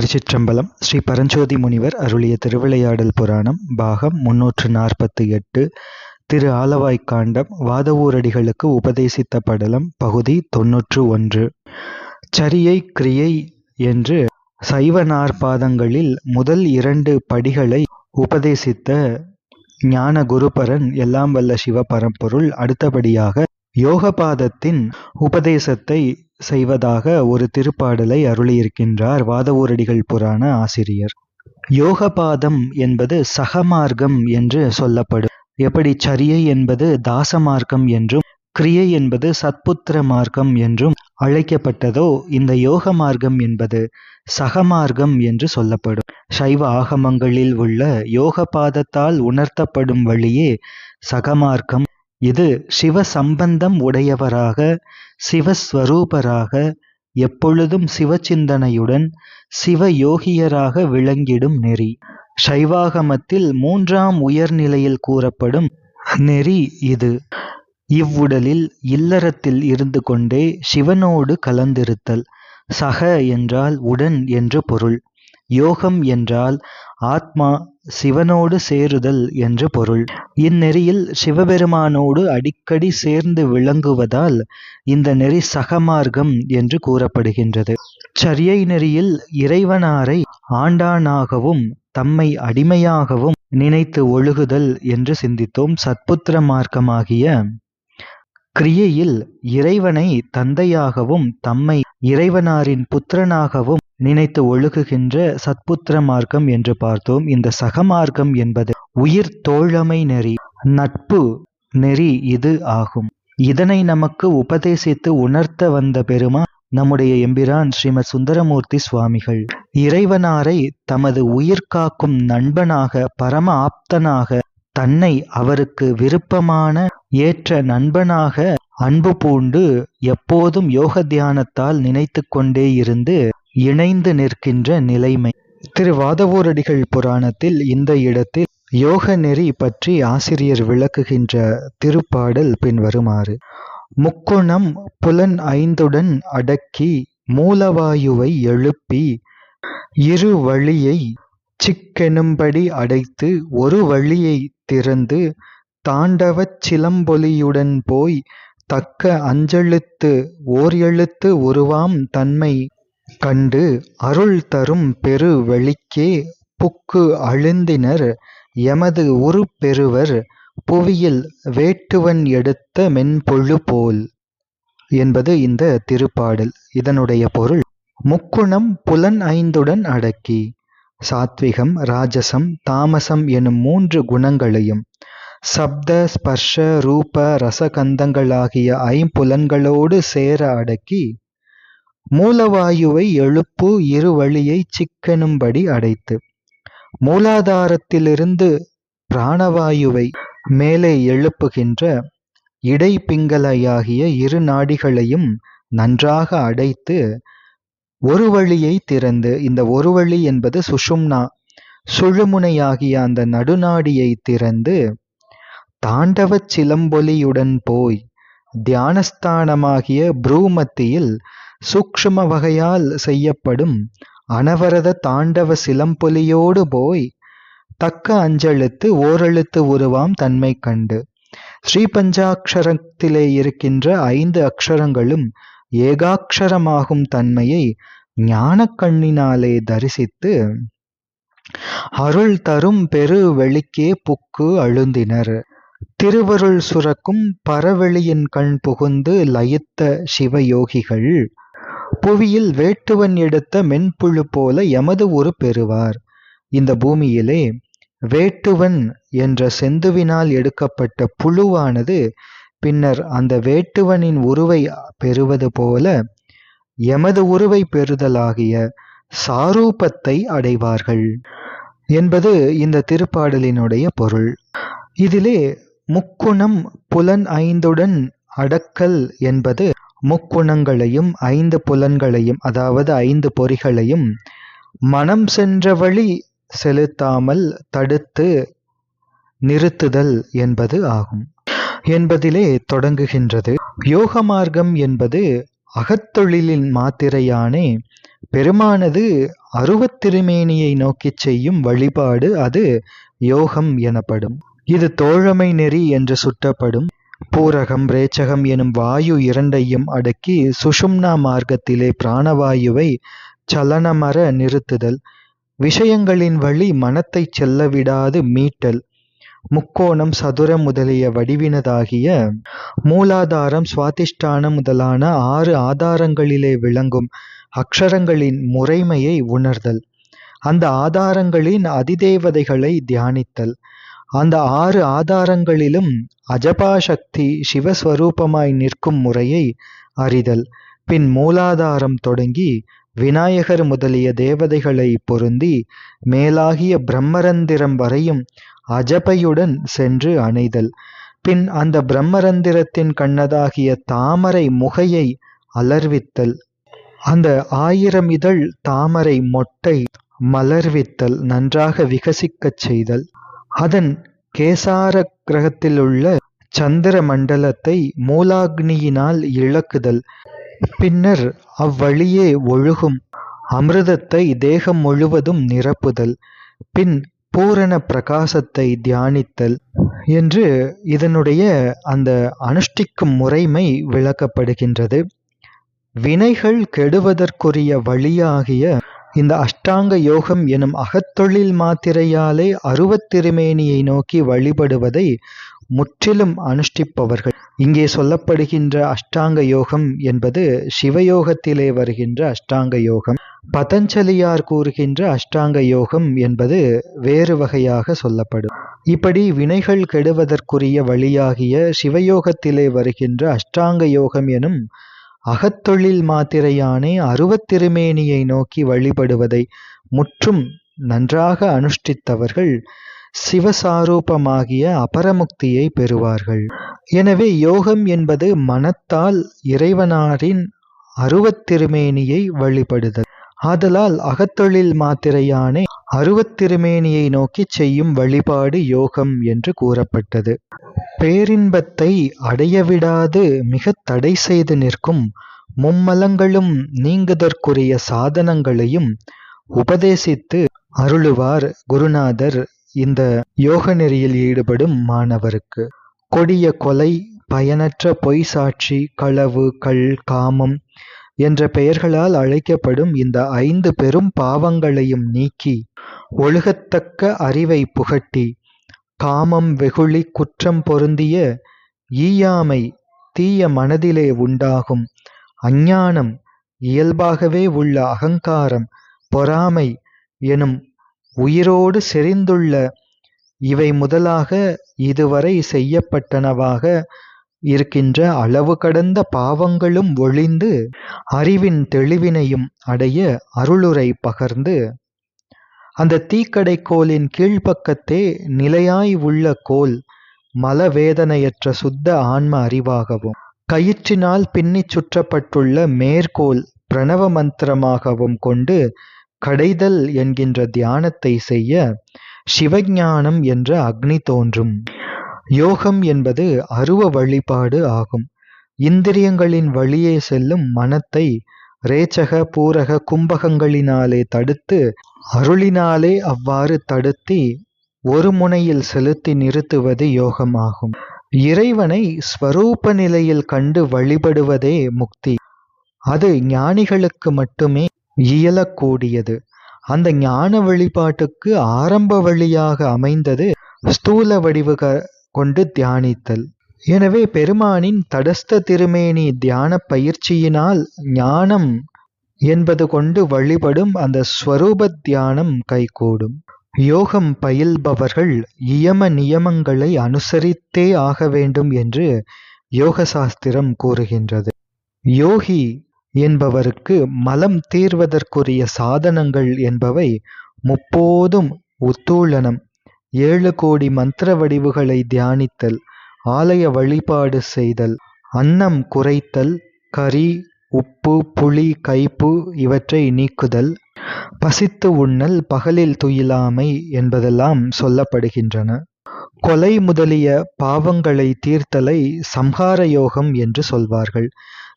திருச்சிற்றம்பலம் ஸ்ரீ பரஞ்சோதி முனிவர் அருளிய திருவிளையாடல் புராணம் பாகம் முன்னூற்று நாற்பத்தி எட்டு திரு ஆலவாய்க்காண்டம் வாதவூரடிகளுக்கு உபதேசித்த படலம் பகுதி தொன்னூற்று ஒன்று. சரியை கிரியை என்று சைவ நாற்பாதங்களில் முதல் இரண்டு படிகளை உபதேசித்த ஞான குருபரன் எல்லாம் வல்ல சிவபரம்பொருள் அடுத்தபடியாக யோகபாதத்தின் உபதேசத்தை செய்வதாக ஒரு திருப்பாடலை அருளியிருக்கின்றார் வாதவூரடிகள் புராண ஆசிரியர். யோகபாதம் என்பது சகமார்க்கம் என்று சொல்லப்படும். எப்படி சரியை என்பது தாசமார்க்கம் என்றும் கிரியை என்பது சத்புத்திர மார்க்கம் என்றும் அழைக்கப்பட்டதோ இந்த யோக மார்க்கம் என்பது சகமார்க்கம் என்று சொல்லப்படும். சைவ ஆகமங்களில் உள்ள யோக பாதத்தால் உணர்த்தப்படும் வழியே சகமார்க்கம் இது சிவ சம்பந்தம் உடையவராக சிவஸ்வரூபராக எப்பொழுதும் சிவச்சிந்தனையுடன் சிவ யோகியராக விளங்கிடும் நெறி. சைவாகமத்தில் மூன்றாம் உயர்நிலையில் கூறப்படும் நெறி இது. இவ்வுடலில் இல்லறத்தில் இருந்து கொண்டே சிவனோடு கலந்திருத்தல் சக என்றால் உடன் என்று பொருள். யோகம் என்றால் ஆத்மா சிவனோடு சேருதல் என்று பொருள். இந்நெறியில் சிவபெருமானோடு அடிக்கடி சேர்ந்து விளங்குவதால் இந்த நெறி சகமார்க்கம் என்று கூறப்படுகின்றது. சரியை நெறியில் இறைவனாரை ஆண்டானாகவும் தம்மை அடிமையாகவும் நினைத்து ஒழுகுதல் என்று சிந்தித்தோம். சத்புத்திர மார்க்கமாகிய கிரியையில் இறைவனை தந்தையாகவும் தம்மை இறைவனாரின் புத்திரனாகவும் நினைத்து ஒழுகுகின்ற சத்புத்திர மார்க்கம் என்று பார்த்தோம். இந்த சகமார்க்கம் என்பது உயிர் தோழமை நெறி நட்பு நெறி இது ஆகும். இதனை நமக்கு உபதேசித்து உணர்த்த வந்த பெருமா நம்முடைய எம்பிரான் ஸ்ரீமத் சுந்தரமூர்த்தி சுவாமிகள். இறைவனாரை தமது உயிர் காக்கும் நண்பனாக பரம ஆப்தனாக தன்னை அவருக்கு விருப்பமான ஏற்ற நண்பனாக அன்பு பூண்டு எப்போதும் யோக தியானத்தால் நினைத்து கொண்டே இருந்து இணைந்து நிற்கின்ற நிலைமை. திரு வாதவூரடிகள் புராணத்தில் இந்த இடத்தில் யோக நெறி பற்றி ஆசிரியர் விளக்குகின்ற திருப்பாடல் பின்வருமாறு. முக்குணம் புலன் ஐந்துடன் அடக்கி மூலவாயுவை எழுப்பி இரு வழியை சிக்கெனும்படி அடைத்து ஒரு வழியை திறந்து தாண்டவச் சிலம்பொலியுடன் போய் தக்க அஞ்செழுத்து ஓர் எழுத்து உருவாம் தன்மை கண்டு அருள் தரும் பெரு வெளிக்கே புக்கு அழுந்தினர் எமது உரு பெறுவர் புவியில் வேட்டுவன் எடுத்த மென்பொழு போல். என்பது இந்த திருப்பாடல். இதனுடைய பொருள் முக்குணம் புலன் ஐந்துடன் அடக்கி. சாத்விகம் ராஜசம் தாமசம் எனும் மூன்று குணங்களையும் சப்த ஸ்பர்ஷ ரூப ரசகந்தங்களாகிய ஐம்புலன்களோடு சேர அடக்கி மூலவாயுவை எழுப்பு இரு வழியை சிக்கெனும்படி அடைத்து மூலாதாரத்திலிருந்து பிராணவாயுவை மேலே எழுப்புகின்ற இடைப்பிங்கலையாகிய இரு நாடிகளையும் நன்றாக அடைத்து ஒரு வழியை திறந்து இந்த ஒரு வழி என்பது சுஷும்னா சுழுமுனையாகிய அந்த நடுநாடியை திறந்து தாண்டவச் சிலம்பொலியுடன் போய் தியானஸ்தானமாகிய புரூமத்தியில் சூக்ஷ்ம வகையால் செய்யப்படும் அனவரத தாண்டவ சிலம்பொலியோடு போய் தக்க அஞ்செழுத்து ஓரெழுத்து உருவாம் தன்மை கண்டு ஸ்ரீபஞ்சாட்சரத்திலே இருக்கின்ற ஐந்து அக்ஷரங்களும் ஏகாட்சரமாகும் தன்மையை ஞான கண்ணினாலே தரிசித்து அருள் தரும் பெரு வெளிக்கே புக்கு அழுந்தினர். திருவருள் சுரக்கும் பரவெளியின் கண் புகுந்து லயித்த சிவயோகிகள் புவியில் வேட்டுவன் எடுத்த மென்புழு போல எமது ஒரு பெறுவார். இந்த பூமியிலே வேட்டுவன் என்ற செந்துவினால் எடுக்கப்பட்ட புழுவானது பின்னர் அந்த வேட்டுவனின் உருவை பெறுவது போல எமது உருவை பெறுதலாகிய சாரூபத்தை அடைவார்கள் என்பது இந்த திருப்பாடலினுடைய பொருள். இதிலே முக்குணம் புலன் ஐந்துடன் அடக்கல் என்பது முக்குணங்களையும் ஐந்து புலன்களையும் அதாவது ஐந்து பொறிகளையும் மனம் சென்ற வழி செலுத்தாமல் தடுத்து நிறுத்துதல் என்பது ஆகும். என்பதிலே தொடங்குகின்றது. யோக மார்க்கம் என்பது அகத்தொழிலின் மாத்திரையானே பெருமானது அருவத்திருமேனியை நோக்கிச் செய்யும் வழிபாடு அது யோகம் எனப்படும். இது தோழமை நெறி என்று சுட்டப்படும் பூரகம் ரேச்சகம் எனும் வாயு இரண்டையும் அடக்கி சுஷும்னா மார்க்கத்திலே பிராணவாயுவை சலனமர நிறுத்துதல். விஷயங்களின் வழி மனத்தை செல்லவிடாது மீட்டல். முக்கோணம் சதுரம் முதலிய வடிவினதாகிய மூலாதாரம் சுவாதிஷ்டானம் முதலான ஆறு ஆதாரங்களிலே விளங்கும் அக்ஷரங்களின் முறைமையை உணர்தல். அந்த ஆதாரங்களின் அதிதேவதைகளை தியானித்தல். அந்த ஆறு ஆதாரங்களிலும் அஜபாசக்தி சிவஸ்வரூபமாய் நிற்கும் முறையை அறிதல். பின் மூலாதாரம் தொடங்கி விநாயகர் முதலிய தேவதைகளை பொருந்தி மேலாகிய பிரம்மரந்திரம் வரையும் அஜபையுடன் சென்று அணைதல். பின் அந்த பிரம்மரந்திரத்தின் கண்ணதாகிய தாமரை முகையை அலர்வித்தல். அந்த ஆயிரம் இதழ் தாமரை மொட்டை மலர்வித்தல் நன்றாக விகசிக்கச் செய்தல். அதன் கேசார கிரகத்திலுள்ள சந்திர மண்டலத்தை மூலாக்னியினால் இழக்குதல். பின்னர் அவ்வழியே ஒழுகும். அமிர்தத்தை தேகம் முழுவதும் நிரப்புதல். பின் பூரண பிரகாசத்தை தியானித்தல் என்று இதனுடைய அந்த அனுஷ்டிக்கும் முறைமை விளக்கப்படுகின்றது. வினைகள் கெடுவதற்குரிய வழியாகிய இந்த அஷ்டாங்க யோகம் எனும் அகத்தொழில் மாத்திரையாலே அருவத்திருமேனியை நோக்கி வழிபடுவதை முற்றிலும் அனுஷ்டிப்பவர்கள். இங்கே சொல்லப்படுகின்ற அஷ்டாங்க யோகம் என்பது சிவயோகத்திலே வருகின்ற அஷ்டாங்க யோகம். பதஞ்சலியார் கூறுகின்ற அஷ்டாங்க யோகம் என்பது வேறு வகையாக சொல்லப்படும். இப்படி வினைகள் கெடுவதற்குரிய வழியாகிய சிவயோகத்திலே வருகின்ற அஷ்டாங்க யோகம் எனும் அகத்தொழில் மாத்திரையானே அருவத்திருமேனியை நோக்கி வழிபடுவதை முற்றும் நன்றாக அனுஷ்டித்தவர்கள் சிவசாரூபமாகிய அபரமுக்தியை பெறுவார்கள். எனவே யோகம் என்பது மனத்தால் இறைவனாரின் அருவத்திருமேனியை வழிபடுதல். ஆதலால் அகத்தொழில் மாத்திரையானே அருவத்திருமேனியை நோக்கி செய்யும் வழிபாடு யோகம் என்று கூறப்பட்டது. பேரின்பத்தை அடையவிடாது மிக தடை செய்து நிற்கும் மும்மலங்களும் நீங்குதற்குரிய சாதனங்களையும் உபதேசித்து அருளுவார் குருநாதர் இந்த யோக நெறியில் ஈடுபடும் மாணவருக்கு. கொடிய கொலை பயனற்ற பொய் சாட்சி களவு கள் காமம் என்ற பெயர்களால் அழைக்கப்படும் இந்த ஐந்து பெரும் பாவங்களையும் நீக்கி ஒழுகத்தக்க அறிவை புகட்டி காமம் வெகுளி குற்றம் பொருந்திய ஈயாமை தீய மனதிலே உண்டாகும் அஞ்ஞானம் இயல்பாகவே உள்ள அகங்காரம் பொறாமை எனும் உயிரோடு செறிந்துள்ள இவை முதலாக இதுவரை செய்யப்பட்டனவாக இருக்கின்ற அளவு கடந்த பாவங்களும் ஒழிந்து அறிவின் தெளிவினையும் அடைய அருளுரை பகர்ந்து அந்த தீக்கடைக்கோலின் கீழ்ப்பக்கத்தே நிலையாய் உள்ள கோல் மலவேதனையற்ற சுத்த ஆன்ம அறிவாகவும் கயிற்றினால் பின்னிச் சுற்றப்பட்டுள்ள மேற்கோள் பிரணவ மந்திரமாகவும் கொண்டு கடைதல் என்கின்ற தியானத்தை செய்ய சிவஞானம் என்ற அக்னி தோன்றும். யோகம் என்பது அருவ வழிபாடு ஆகும். இந்திரியங்களின் வழியே செல்லும் மனத்தை ரேச்சக பூரக கும்பகங்களினாலே தடுத்து அருளினாலே அவ்வாறு தடுத்தி ஒரு முனையில் செலுத்தி நிறுத்துவது யோகமாகும். இறைவனை ஸ்வரூப நிலையில் கண்டு வழிபடுவதே முக்தி. அது ஞானிகளுக்கு மட்டுமே இயலக்கூடியது. அந்த ஞான வழிபாட்டுக்கு ஆரம்ப வழியாக அமைந்தது ஸ்தூல வடிவு கொண்டு தியானித்தல். எனவே பெருமானின் தடஸ்த திருமேனி தியான பயிற்சியினால் ஞானம் என்பது கொண்டு வழிபடும் அந்த ஸ்வரூப தியானம் கைகூடும். யோகம் பயில்பவர்கள் இயம நியமங்களை அனுசரித்தே ஆக வேண்டும் என்று யோக சாஸ்திரம் கூறுகின்றது. யோகி என்பவருக்கு மலம் தீர்வதற்குரிய சாதனங்கள் என்பவை முப்போதும் உத்தூளனம் ஏழு கோடி மந்திர வடிவுகளை தியானித்தல் ஆலய வழிபாடு செய்தல் அன்னம் குறைத்தல் கறி உப்பு புளி கைப்பு இவற்றை நீக்குதல் பசித்து உண்ணல் பகலில் துயிலாமை என்பதெல்லாம் சொல்லப்படுகின்றன. கொலை முதலிய பாவங்களை தீர்த்தலை சம்ஹார யோகம் என்று சொல்வார்கள்.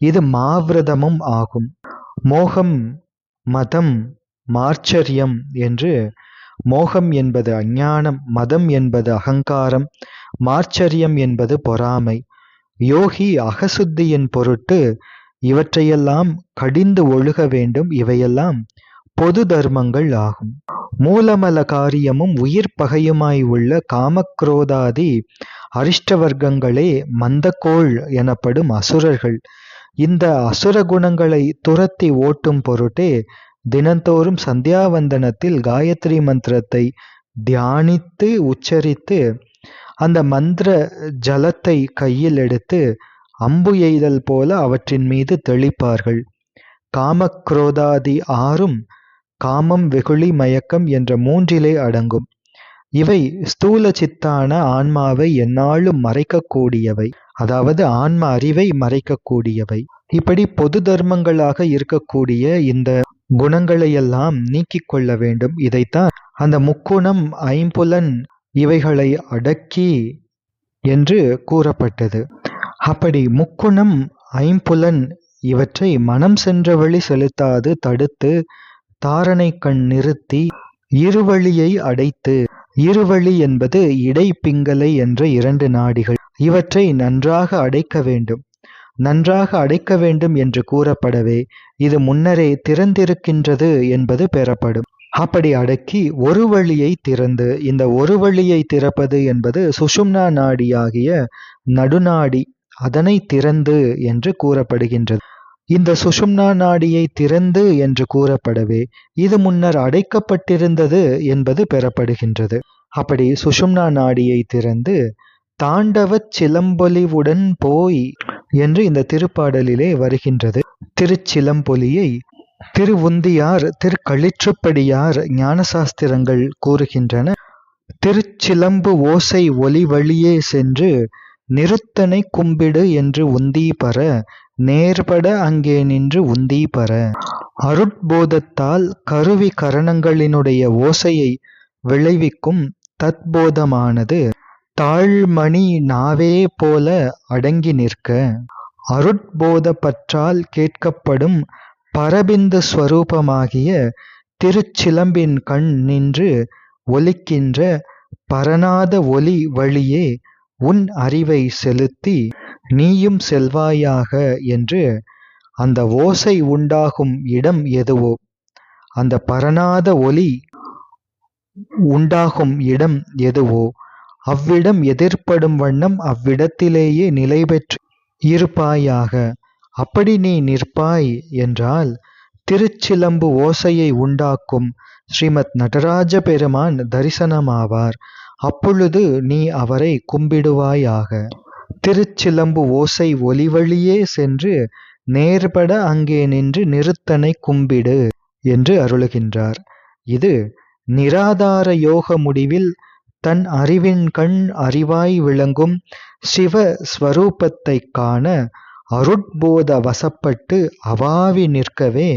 இது மாவிரதமும் ஆகும். மோகம் மதம் மார்ச்சரியம் என்று மோகம் என்பது அஞ்ஞானம் மதம் என்பது அகங்காரம் மார்ச்சரியம் என்பது பொறாமை. யோகி அகசுத்தியின் பொருட்டு இவற்றையெல்லாம் கடிந்து ஒழுக வேண்டும் இவையெல்லாம் பொது தர்மங்கள் ஆகும். மூலமல காரியமும் உயிர் பகையுமாய் உள்ள காமக்ரோதாதி அரிஷ்டவர்க்கங்களே மந்தக்கோள் எனப்படும் அசுரர்கள். இந்த அசுர குணங்களை துரத்தி ஓட்டும் பொருட்டே தினந்தோறும் சந்தியாவந்தனத்தில் காயத்ரி மந்திரத்தை தியானித்து உச்சரித்து அந்த மந்திர ஜலத்தை கையில் எடுத்து அம்பு எய்தல் போல அவற்றின் மீது தெளிப்பார்கள். காமக்ரோதாதி ஆறும் காமம் வெகுளி மயக்கம் என்ற மூன்றிலே அடங்கும். இவை ஸ்தூல சித்தான ஆன்மாவை எந்நாளும் மறைக்கக்கூடியவை. அதாவது ஆன்ம அறிவை மறைக்கக்கூடியவை. இப்படி பொது தர்மங்களாக இருக்கக்கூடிய இந்த குணங்களையெல்லாம் நீக்கிக் கொள்ள வேண்டும். இதைத்தான் அந்த முக்குணம் ஐம்புலன் இவைகளை அடக்கி என்று கூறப்பட்டது. அப்படி முக்குணம் ஐம்புலன் இவற்றை மனம் சென்ற வழி செலுத்தாது தடுத்து தாரணை கண் நிறுத்தி இருவழியை அடைத்து இருவழி என்பது இடைப்பிங்கலை என்ற இரண்டு நாடிகள். இவற்றை நன்றாக அடைக்க வேண்டும். நன்றாக அடைக்க வேண்டும் என்று கூறப்படவே இது முன்னரே திறந்திருக்கின்றது என்பது பெறப்படும். அப்படி அடக்கி ஒரு வழியை திறந்து இந்த ஒரு வழியை திறப்பது என்பது சுஷும்னா நாடியாகிய நடுநாடி அதனை திறந்து என்று கூறப்படுகின்றது. இந்த சுஷும்னா நாடியை திறந்து என்று கூறப்படவே இது முன்னர் அடைக்கப்பட்டிருந்தது என்பது பெறப்படுகின்றது. அப்படி சுஷும்னா நாடியை திறந்து தாண்டவச் சிலம்பொலிவுடன் போய் என்று இந்த திருப்பாடலிலே வருகின்றது. திருச்சிலம்பொலியை திருவுந்தியார் திருக்களிற்றுப்படியார் ஞானசாஸ்திரங்கள் கூறுகின்றன. திருச்சிலம்பு ஓசை ஒலி வழியே சென்று நிறுத்தனை கும்பிடு என்று உந்தீபர நேர்பட அங்கே நின்று உந்தீபர. அருட்போதத்தால் கருவி கரணங்களினுடைய ஓசையை விளைவிக்கும் தத்போதமானது தாழ்மணி நாவே போல அடங்கி நிற்க. அருட்போத பற்றால் கேட்கப்படும் பரபிந்து ஸ்வரூபமாகிய திருச்சிலம்பின் கண் நின்று ஒலிக்கின்ற பரநாத ஒலி வழியே உன் அறிவை செலுத்தி நீயும் செல்வாயாக என்று அந்த ஓசை உண்டாகும் இடம் எதுவோ? அந்த பரநாத ஒலி உண்டாகும் இடம் எதுவோ? அவ்விடம் எதிர்ப்படும் வண்ணம் அவ்விடத்திலேயே நிலை பெற்று இருப்பாயாக. அப்படி நீ நிற்பாய் என்றால் திருச்சிலம்பு ஓசையை உண்டாக்கும் ஸ்ரீமத் நடராஜ பெருமான் தரிசனமாவார். அப்பொழுது நீ அவரை கும்பிடுவாயாக. திருச்சிலம்பு ஓசை ஒலிவழியே சென்று நேர்பட அங்கே நின்று நிறுத்தனை கும்பிடு என்று அருளுகின்றார். இது நிராதார யோக முடிவில் தன் அறிவின் கண் அறிவாய் விளங்கும் சிவ ஸ்வரூபத்தைக் காண அருட்போத வசப்பட்டு அவாவி நிற்கவே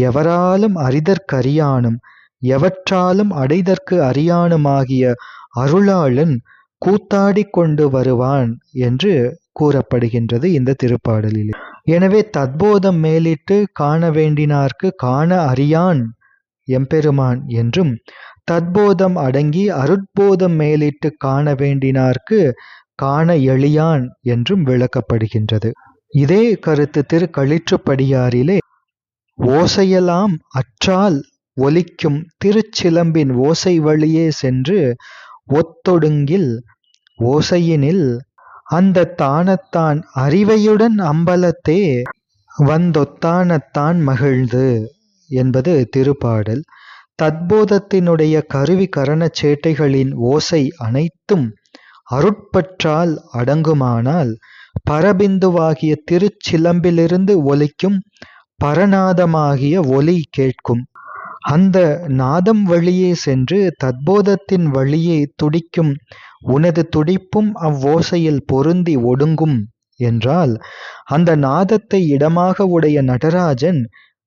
எவராலும் அறிதற்கரியானும் எவற்றாலும் அடைதற்கு அறியானுமாகிய அருளாளன் கூத்தாடிக் கொண்டு வருவான் என்று கூறப்படுகின்றது இந்த திருப்பாடலில். எனவே தத்போதம் மேலிட்டு காண வேண்டினார்க்கு காண அறியான் எம்பெருமான் என்றும் தத்போதம் அடங்கி அருட்போதம் மேலிட்டு காண வேண்டினார்க்கு காண எளியான் என்றும் விளக்கப்படுகின்றது. இதே கருத்து திரு திருக்களிற்றுப்படியாரிலே ஓசையெல்லாம் அற்றால் ஒலிக்கும் திருச்சிலம்பின் ஓசை வழியே சென்று ஒத்தொடுங்கில் ஓசையினில் அந்த தானத்தான் அறிவையுடன் அம்பலத்தே வந்தொத்தானத்தான் மகிழ்ந்து என்பது திருப்பாடல். தத்போதத்தினுடைய கருவி கரண சேட்டைகளின் ஓசை அனைத்தும் அருட்பற்றால் அடங்குமானால் பரபிந்துவாகிய திருச்சிலம்பிலிருந்து ஒலிக்கும் பரநாதமாகிய ஒலி கேட்கும். அந்த நாதம் வழியே சென்று தத்போதத்தின் வழியே துடிக்கும் உனது துடிப்பும் அவ்வோசையில் பொருந்தி ஒடுங்கும் என்றால் அந்த நாதத்தை இடமாக உடைய நடராஜன்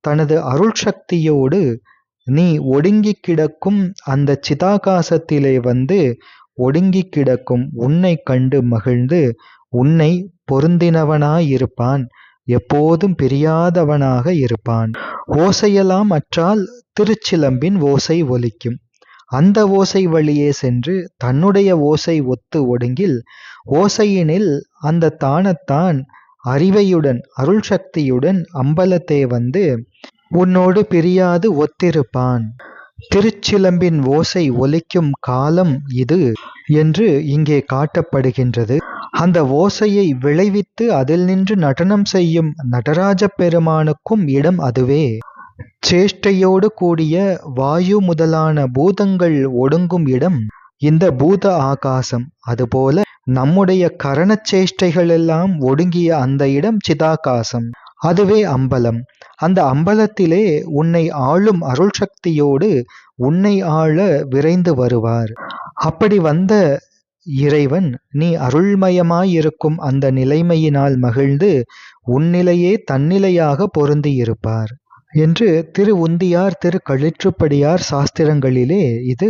தனது அருள் சக்தியோடு நீ ஒடுங்கி கிடக்கும் அந்த சிதாகாசத்திலே வந்து ஒடுங்கி கிடக்கும் உன்னை கண்டு மகிழ்ந்து உன்னை பொருந்தினவனாயிருப்பான். எப்போதும் பிரியாதவனாக இருப்பான். ஓசையெல்லாம் அற்றால் திருச்சிலம்பின் ஓசை ஒலிக்கும். அந்த ஓசை வழியே சென்று தன்னுடைய ஓசை ஒத்து ஒடுங்கில் ஓசையினில் அந்த தானத்தான் அறிவையுடன் அருள் சக்தியுடன் அம்பலத்தே வந்து உன்னோடு பிரியாது ஒத்திருப்பான். திருச்சிலம்பின் ஓசை ஒலிக்கும் காலம் இது என்று இங்கே காட்டப்படுகின்றது. அந்த ஓசையை விளைவித்து அதில் நின்று நடனம் செய்யும் நடராஜ பெருமானுக்கும் இடம் அதுவே. சேஷ்டையோடு கூடிய வாயு முதலான பூதங்கள் ஒடுங்கும் இடம் இந்த பூத ஆகாசம். அதுபோல நம்முடைய கரண சேஷ்டைகள் எல்லாம் ஒடுங்கிய அந்த இடம் சிதாகாசம். அதுவே அம்பலம். அந்த அம்பலத்திலே உன்னை ஆளும் அருள் சக்தியோடு உன்னை ஆள விரைந்து வருவார். அப்படி வந்த இறைவன் நீ அருள்மயமாயிருக்கும் அந்த நிலைமையினால் மகிழ்ந்து உன்னிலையே தன்னிலையாக பொருந்தியிருப்பார் என்று திரு உந்தியார் திரு களிற்றுப்படியார் சாஸ்திரங்களிலே இது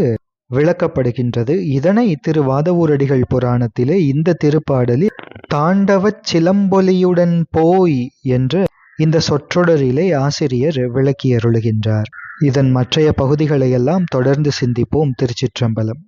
விளக்கப்படுகின்றது. இதனை திரு வாதவூரடிகள் புராணத்திலே இந்த திருப்பாடலில் தாண்டவச் சிலம்பொலியுடன் போய் என்று இந்த சொற்றொடரிலே ஆசிரியர் விளக்கியருளுகின்றார். இதன் மற்றைய பகுதிகளையெல்லாம் தொடர்ந்து சிந்திப்போம் திருச்சிற்றம்பலம்.